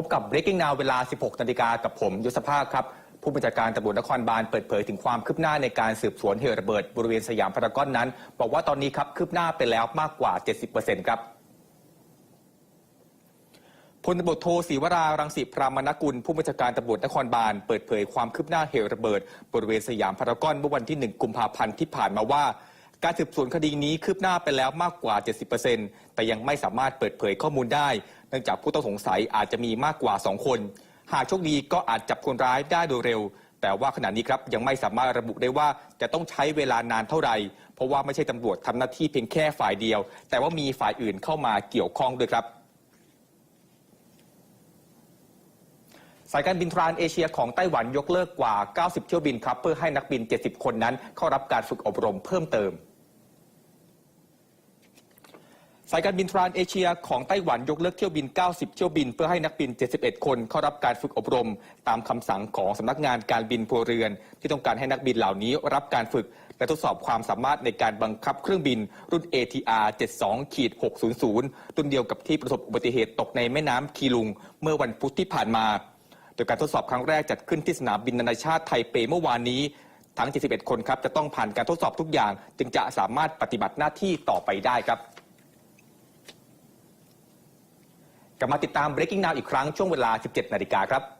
พบกับ Breaking Now เวลา 16นาฬิกากับผมยศภาคครับ ผู้บัญชาการตำรวจนครบาลเปิดเผยถึงความคืบหน้าในการสืบสวนเหตุระเบิดบริเวณสยามพารากอนนั้น บอกว่าตอนนี้ครับคืบหน้าไปแล้วมากกว่า 70%ครับพลตำรวจโทศรีวรารังสิพรามนกุล ผู้บัญชาการตำรวจนครบาลเปิดเผยความคืบหน้าเหตุระเบิด บริเวณสยามพารากอนเมื่อวันที่ 1 กุมภาพันธ์ที่ผ่านมาว่า การสืบสวนคดีนี้คืบหน้าไปแล้วมากกว่า 70%แต่ยังไม่สามารถเปิดเผยข้อมูลได้ เนื่องจากผู้ต้องสงสัยอาจจะมีมากกว่า 2 คน หากโชคดีก็อาจจับคนร้ายได้โดยเร็ว แต่ว่าขณะนี้ครับยังไม่สามารถระบุได้ว่าจะต้องใช้เวลานานเท่าไหร่ เพราะว่าไม่ใช่ตำรวจทำหน้าที่เพียงแค่ฝ่ายเดียว แต่ว่ามีฝ่ายอื่นเข้ามาเกี่ยวข้องด้วยครับสายการบินทรานเอเชียของไต้หวันยกเลิกกว่า 90 เที่ยวบินครับ เพื่อให้นักบิน 70 คนนั้นเข้ารับการฝึกอบรมเพิ่มเติม สายการบินทรานเอเชียของไต้หวันยกเลิกเที่ยวบิน 90 เที่ยวบิน เพื่อให้นักบิน 71 คนเข้ารับการฝึกอบรม ตามคำสั่งของสำนักงานการบินพลเรือน ที่ต้องการให้นักบินเหล่านี้รับการฝึก และทดสอบความสามารถในการบังคับเครื่องบินรุ่น ATR 72ขีด600 รุ่นเดียวกับที่ประสบอุบัติเหตุตกในแม่น้ำคีลุง เมื่อวันพุธที่ผ่านมา โดยการทดสอบครั้งแรกจัดขึ้นที่สนามบินนานาชาติไทเปเมื่อวานนี้ ทั้ง 71 คนครับจะต้องผ่านการทดสอบทุกอย่าง จึงจะสามารถปฏิบัติหน้าที่ต่อไปได้ครับ กลับมาติดตาม Breaking Now อีกครั้งช่วงเวลา 17 นาฬิกาครับ